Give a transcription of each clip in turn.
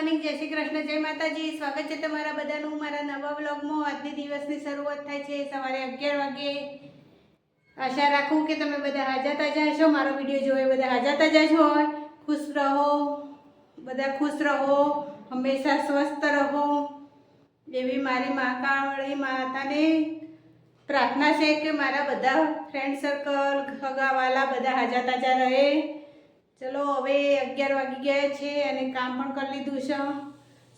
Morning, જય શ્રી કૃષ્ણ, જય માતાજી. સ્વાગત છે તમારા બધાનું મારા નવા બ્લોગમાં આજની દિવસની શરૂઆત થાય છે સવારે અગિયાર વાગે. આશા રાખું કે તમે બધા હાજર તાજા હશો. મારો વીડિયો જોવે બધા હાજર તાજા જ હોય. ખુશ રહો. બધા ખુશ રહો. હંમેશા સ્વસ્થ રહો. એવી મારી મહાકાળી માતાને પ્રાર્થના છે કે મારા બધા ફ્રેન્ડ સર્કલ ખગાવાલા બધા હાજર તાજા રહે. ચલો, હવે અગિયાર વાગી ગયા છે અને કામ પણ કરી લીધું છે.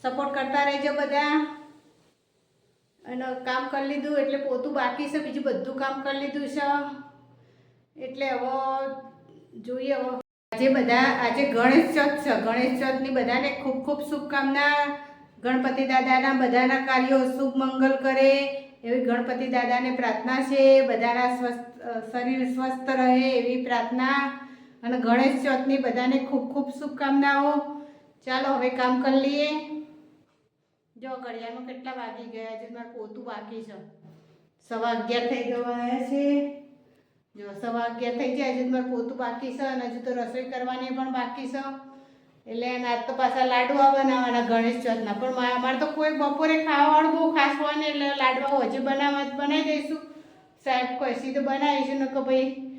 સપોર્ટ કરતા રહેજો બધા. અને કામ કરી લીધું એટલે પોતું બાકી છે, બીજું બધું કામ કરી લીધું છે. એટલે હવે જોઈએ હવે. આજે બધા, આજે ગણેશ ચોથ છે. ગણેશ ચોથની બધાને ખૂબ ખૂબ શુભકામના. ગણપતિ દાદાના બધાના કાર્યો શુભ મંગલ કરે. એવી ગણપતિ દાદાને પ્રાર્થના છે. બધાના સ્વસ્થ શરીર સ્વસ્થ રહે એવી પ્રાર્થના. અને ગણેશ ચોથની બધાને ખૂબ ખૂબ શુભકામનાઓ. ચાલો હવે કામ કરી લઈએ. જો ઘડિયાળમાં કેટલા વાગી ગયા છે, મારે પોતું બાકી છે. સવા અગિયાર થઈ ગયા છે. જો સવા અગિયાર થઈ ગયા હજુ મારે પોતું બાકી છે અને હજુ તો રસોઈ કરવાની પણ બાકી છે. એટલે આજ તો પાછા લાડવા બનાવવાના ગણેશ ચોથના. પણ અમારે તો કોઈ બપોરે ખાવાવાળું બહુ ખાસ હોય ને એટલે લાડવા હજુ બનાવવા બનાવી દઈશું. સાહેબ, કોઈ તો બનાવીશું ને કે ભાઈ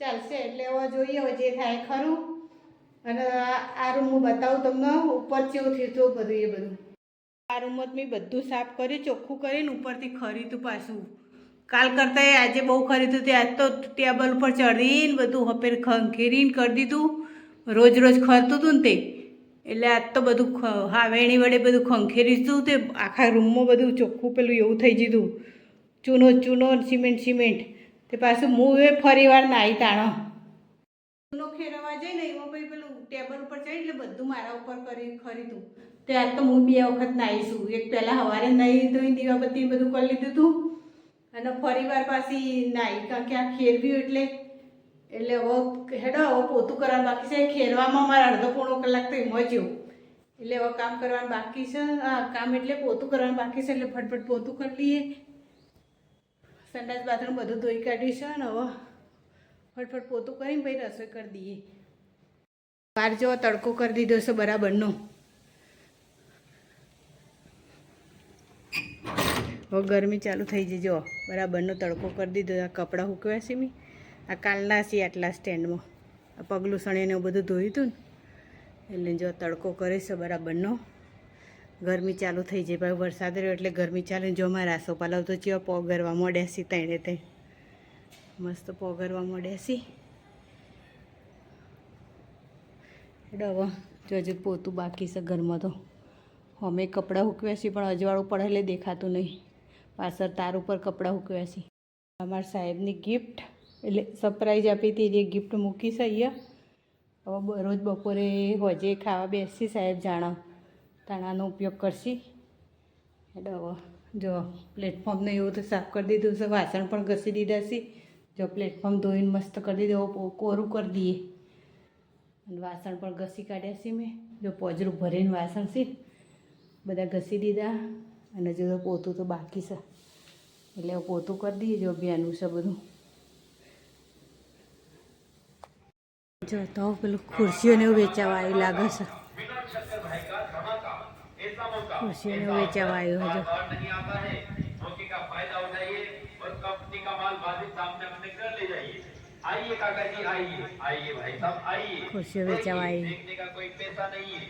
ચાલશે એટલે હવે જોઈએ હવે જે થાય ખરું. અને આ- રૂમ હું બતાવું તમને, ઉપર જેવું થયું બધું એ બધું. આ રૂમમાં મેં બધું સાફ કર્યું, ચોખ્ખું કરીને ઉપરથી ખરીતું પાછું. કાલ કરતાં આજે બહુ ખરીદ્યું તે આજ તો ટેબલ ઉપર ચડીને બધું હપેર ખંખેરીને કરી દીધું. રોજ રોજ ખરતું હતું ને તે. એટલે આજ તો બધું હાવેણી વડે બધું ખંખેરીશું તે, આખા રૂમમાં બધું ચોખ્ખું પેલું એવું થઈ જતું ચૂનો ચૂનો, સિમેન્ટ સિમેન્ટ. તે પાછું હું એ ફરી વાર નાહી તાણો. ખેરવા જઈને એમાં પછી પેલું ટેબલ ઉપર ચડી એટલે બધું મારા ઉપર કરી ખરીદું. તે આજ તો હું બે વખત નાહીશું એક પહેલાં સવારે નાહી ધોઈ દીવાબત્તી બધું કરી લીધું હતું અને ફરી વાર પાછી નાહી કારણ કે આ ખેરવ્યું એટલે એટલે હવે હેડો, હવે પોતું કરવાનું બાકી છે. ખેરવામાં મારા અડધો પોણો કલાક તો એમાં જ એટલે હવે કામ કરવાનું બાકી છે. કામ એટલે પોતું કરવાનું બાકી છે. એટલે ફટફટ પોતું કરી લઈએ. સંડાસ, બાથરૂમ બધું ધોઈ કાઢ્યું છે ને હવે ફટફટ પોતું કરીને ભાઈ રસોઈ કરી દઈએ. બહાર જો તડકો કરી દીધો છે બરાબરનો. હવે ગરમી ચાલુ થઈ જઈ જો બરાબરનો તડકો કરી દીધો. આ કપડાં સૂકવ્યા છે મેં. આ કાલના છે આટલા સ્ટેન્ડમાં. આ પગલું સણીને એવું બધું ધોયું હતું ને. એટલે જો તડકો કરે છે બરાબરનો. ગરમી ચાલુ થઈ જાય, ભાઈ વરસાદ રહ્યો એટલે ગરમી ચાલુ જો રાસો આસોપાલાવ તો ચિયો પોગરવા મોડેસી તેણે તે. મસ્ત પોગરવા મોડેસી છે. જો હજુ પોતું બાકી છે ઘરમાં તો. અમે કપડાં હૂકવ્યા છીએ પણ અજવાળું પડે એટલે દેખાતું નહીં. પાછળ તાર ઉપર કપડાં હૂકવ્યા છીએ અમારા સાહેબની ગિફ્ટ એટલે સરપ્રાઈઝ આપી હતી એ ગિફ્ટ મૂકી છે અહીંયા. હવે રોજ બપોરે હોજે ખાવા બેસી સાહેબ જાણો. તાણાનો ઉપયોગ કરશી. એટલે જો પ્લેટફોર્મને એવું તો સાફ કરી દીધું છે. વાસણ પણ ઘસી દીધા છે. જો પ્લેટફોર્મ ધોઈને મસ્ત કરી દીધું કોરું કરી દઈએ. અને વાસણ પણ ઘસી કાઢ્યા છે મેં. જો પોજરું ભરીને વાસણ છે, બધા ઘસી દીધા. અને જો પોતું તો બાકી છે. એટલે પોતું કરી દઈએ, જો બેનું છે બધું. જો તો પેલું ખુરશીઓને એવું વેચાવા આવ્યું લાગે છે. में अपने घर ले जाइए आइए काका जी आइए आइए भाई साहब आइए ખુરશીઓ વેચાવા આવી देखने का कोई पैसा नहीं है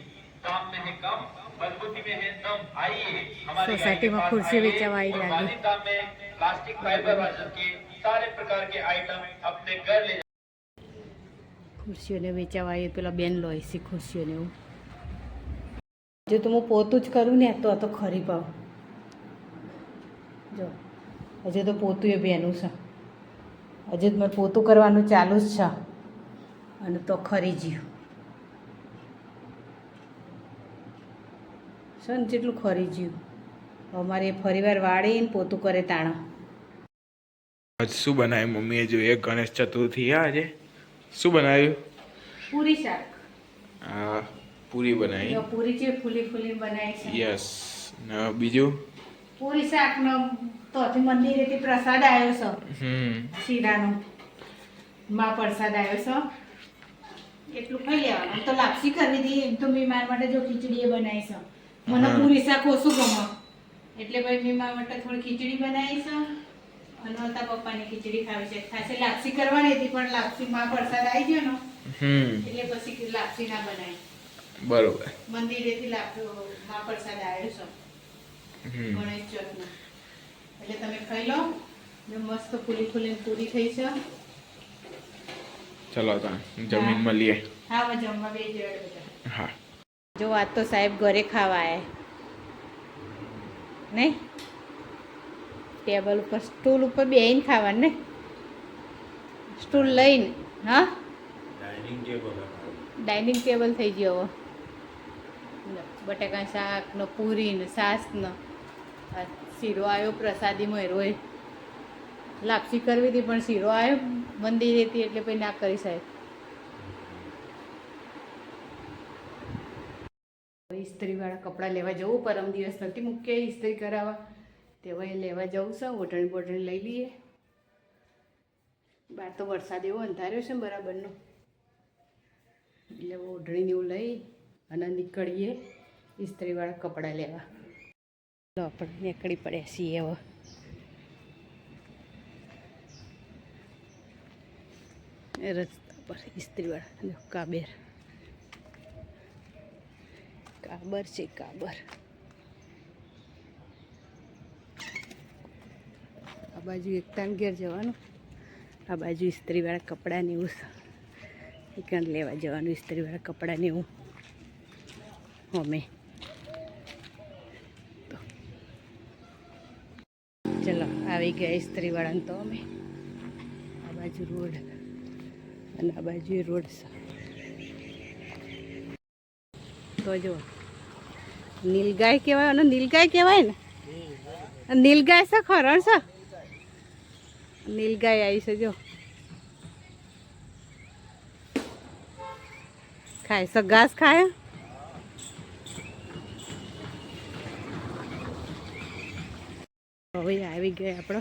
काम में है कम मजबूती में है दम आइए हमारे सोसाइटी में कुर्सी बेचवा आई लगी। वाजिब दाम में प्लास्टिक फाइबर वाजन के सारे प्रकार के आइटम अपने घर ले ખુરશીઓને વેચાવા આવી પેલા બેન લોય છે ખુરશીઓને એવું જો તો હું પોતું જ કરું ને તો આ તો ખરી પાવ. જો હજુ તો પોતું એ બેનું છે. હજુ તો મારે પોતું કરવાનું ચાલુ જ છે. અને તો ખરી જ્યું છે ને જેટલું ખરી જ્યું હવે મારે એ ફરીવાર વાળીને પોતું કરે તાણા. આજ શું બનાવ્યું મમ્મીએ જોઈએ ગણેશ ચતુર્થી આજે? શું બનાવ્યું? પૂરી શાક. આ પૂરી બનાવી. પૂરી છે ફૂલી ફૂલી બનાવી છે. યસ ને બીજું? પૂરી શાકનો તોથી મંદિરેથી પ્રસાદ આવ્યો છે. હમ. શીરાનો. માં પ્રસાદ આવ્યો છે. એટલું ખાઈ લેવાનું. તો લાપસી કરવી હતી એમ તો મેં મારા માટે જો ખીચડી એ બનાવી છે. મને. પૂરી શાક ઓછું ગમે. એટલે ભાઈ મેં મારા માટે થોડી ખીચડી બનાવી છે. અને હતા પપ્પાની ખીચડી ખાવી છે. ખાસે લાપસી કરવાની હતી પણ લાપસી માં પ્રસાદ આવી ગયો ને એટલે પછી લાપસી ના બનાવી. બરોબર. મંદિરેથી લાપસી માં પ્રસાદ આવ્યો છે ગણેશ ચોથનો એટલે તમે ખાઈ લો. ને મસ્ત ફૂલી ફૂલી પૂરી થઈ છે. ચલો તો જમીન મળીએ હા હવે જમવા બે જવાય બધા. હા. જો આ તો સાહેબ ઘરે ખાવા આવે નહીં ટેબલ ઉપર સ્ટૂલ ઉપર બેહીને ખાવાનું ને? સ્ટૂલ લઈને હા? ડાઇનિંગ ટેબલ થઈ ગયો હવે. બટાકા શાકનો પૂરીને પૂરી ને છાશ ને શીરો આવ્યો પ્રસાદીમાં એરોય લાપસી કરવી હતી, પણ શીરો આવ્યો મંદિરેથી એટલે પછી ના કરી સાહેબ. ઇસ્ત્રીવાળા કપડાં લેવા જવું, પરમ દિવસ નથી મૂકીએ, ઇસ્ત્રી કરાવવા. તેવા લેવા જવું છે, ઓઢણી બોટણી લઈ લઈએ. બહાર તો વરસાદ એવો અંધાર્યો છે બરાબરનો. એટલે ઓઢણીને એવું લઈ અને નીકળીએ ઇસ્ત્રીવાળા કપડાં લેવા. તો આપણે નીકળી પડે છીએ હવે. રસ્તા પર ઇસ્ત્રીવાળા કાબેર. કાબર છે, કાબર. આ બાજુ એકતાન ઘેર જવાનું. આ બાજુ ઇસ્ત્રીવાળા કપડાને એવું છે લેવા જવાનું, ઇસ્ત્રીવાળા કપડાને એવું. અમે. ચલો, આવી ગયા ઇસ્ત્રીવાળાને તો અમે. આ બાજુ રોડ. અને આ બાજુ રોડ તો જો નીલગાય કહેવાય, અને નીલગાય કહેવાય ને? નીલગાય છે, ખરણ છે? નીલગાય આવી છે જો ખાય છે, ઘાસ ખાય? હવે આવી ગયા આપણો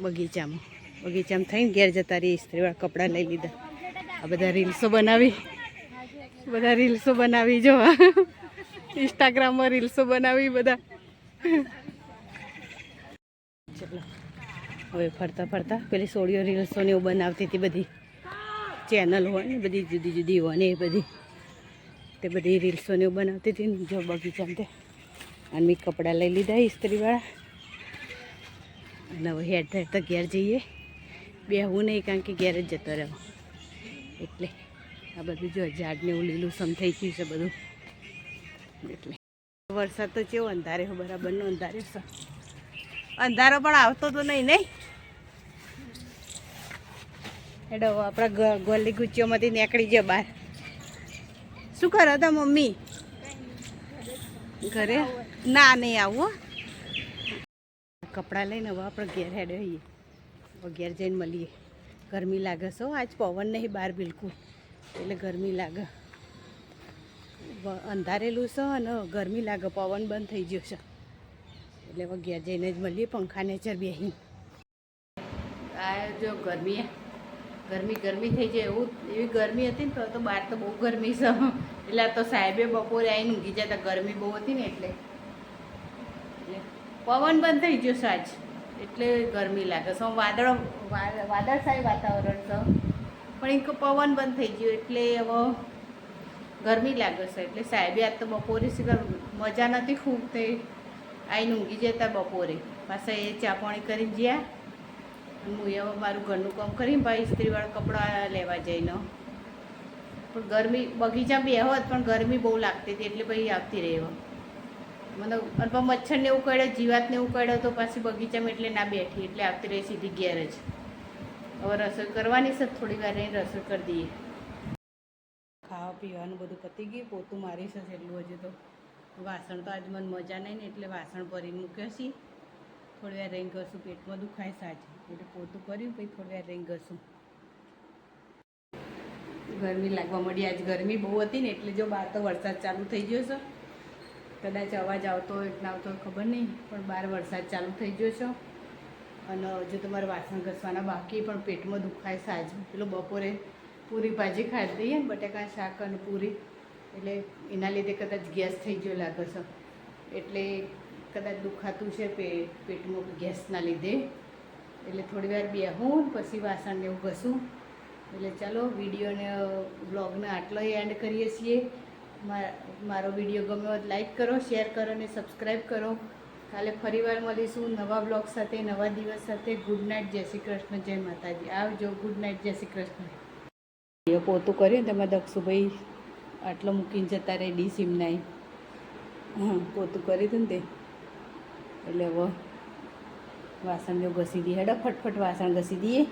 બગીચામાં. બગીચામાં થઈને ઘેર જતા રહી ઇસ્ત્રીવાળા કપડાં લઈ લીધા. આ બધા રીલ્સો બનાવી. બધા રીલ્સો બનાવી જો. ઇન્સ્ટાગ્રામમાં રીલ્સો બનાવી બધા. ચલો. હવે ફરતા ફરતા પેલી સોડીઓ રીલ્સો એવું બનાવતી હતી બધી. ચેનલ હોય ને, બધી જુદી જુદી હોય ને એ બધી. તે બધી રીલ્સો એવું બનાવતી હતી જો બગીચામાં તે. અને મેં કપડાં લઈ લીધા ઇસ્ત્રીવાળા અને હવે હેડ હેડ ઘેર જઈએ. બેહવું નહીં કારણ કે ઘેર જ જતો રહ્યો એટલે આ બધું જો ઝાડને એવું લીલું સમ થઈ ગયું છે બધું. એટલે વરસાદ તો કેવો અંધારે હો બરાબરનો અંધારે છે અંધારો પણ આવતો તો નહીં નહીં? હેડો આપણા ગોલી ગુચ્ચીઓમાંથી નીકળી જાય બહાર. શું કરો હતા મમ્મી? ઘરે? ના, નહીં આવું. કપડાં લઈને હવે આપણે ઘેર હેડ હોઈએ ઘેર જઈને મળીએ. ગરમી લાગે છો આજ પવન નહીં બહાર બિલકુલ. એટલે ગરમી લાગે. અંધારેલું છે અને ગરમી લાગે, પવન બંધ થઈ ગયો છે. એટલે હવે ઘેર જઈને જ મળીએ, પંખા નેચર બેહી આ જો ગરમી ગરમી ગરમી થઈ જાય એવું, એવી ગરમી હતી ને તો તો બહાર તો બહુ ગરમી છે. એટલે આ તો સાહેબે બપોરે આવીને ઊંઘી જતા, ગરમી બહુ હતી ને એટલે. પવન બંધ થઈ ગયો સાચ એટલે ગરમી લાગે. છે વાદળ, વા- વાદળછાયું વાતાવરણ છે પણ એક પવન બંધ થઈ ગયો એટલે હવે ગરમી લાગે છે. એટલે સાહેબે આજ તો બપોરે સિવાય મજા નથી ખૂબ થઈ. આવીને ઊંઘી જતા બપોરે. પાછા એ ચા પાણી કરીને ગયા. હું હવે મારું ઘરનું કામ કરીને ભાઈ ઇસ્ત્રીવાળા કપડાં લેવા જઈને. પણ ગરમી બગીચા બે હોત પણ ગરમી બહુ લાગતી હતી એટલે ભાઈ આવતી રહી અને પણ મચ્છરને કરડે જીવાતને કરડે તો પાછી બગીચામાં એટલે ના બેઠી, એટલે આવતી રહી સીધી ઘેર જ. હવે રસોઈ કરવાની છે, થોડી વાર રહીને રસોઈ કરી દઈએ. ખાવા પીવાનું બધું પતી ગયું, પોતું મારી છે એટલું હજુ તો. વાસણ તો આજ મને મજા નહીં ને, એટલે વાસણ ભરીને મૂક્યા છીએ થોડી વાર રહીને ઘસું, પેટમાં દુખાય છે આજે. એટલે પોતું કર્યું, પછી થોડી વાર રહીને ઘસું. ગરમી લાગવા મળી આજ ગરમી બહુ હતી ને, એટલે જો બહાર તો વરસાદ ચાલુ થઈ ગયો છે. કદાચ અવાજ આવતો હોય ના આવતો હોય, ખબર નહીં, પણ બહાર વરસાદ ચાલુ થઈ ગયો છે. અને હજુ તમારે વાસણ ઘસવાના બાકી, પણ પેટમાં દુખાય સાજ પેલો બપોરે પૂરી ભાજી ખાઈ દઈએ ને બટાકા, શાક અને પૂરી. એટલે એના લીધે કદાચ ગેસ થઈ ગયો લાગે છે. એટલે કદાચ દુખાતું છે પે, પેટમાં ગેસના લીધે. એટલે થોડી વાર બેહું પછી વાસણ ને એવું ઘસું. એટલે ચાલો, વિડીયોને બ્લોગને આટલો એન્ડ કરીએ છીએ. મારો વીડિયો ગમ્યો હોય લાઈક કરો શેર કરો અને સબસ્ક્રાઈબ કરો. કાલે ફરીવાર મળીશું નવા બ્લોગ સાથે, નવા દિવસ સાથે. ગુડ નાઇટ જય શ્રી કૃષ્ણ, જય માતાજી. આવજો ગુડ નાઇટ જય શ્રી કૃષ્ણ. પોતું કર્યું ને તેમાં દક્ષુભાઈ આટલો મૂકીને જતા રહે ડી સીમનાએ પોતું કર્યું હતું ને તે. એટલે હવે વાસણ જો ઘસી દઈએ હેડો, ફટફટ વાસણ ઘસી દઈએ.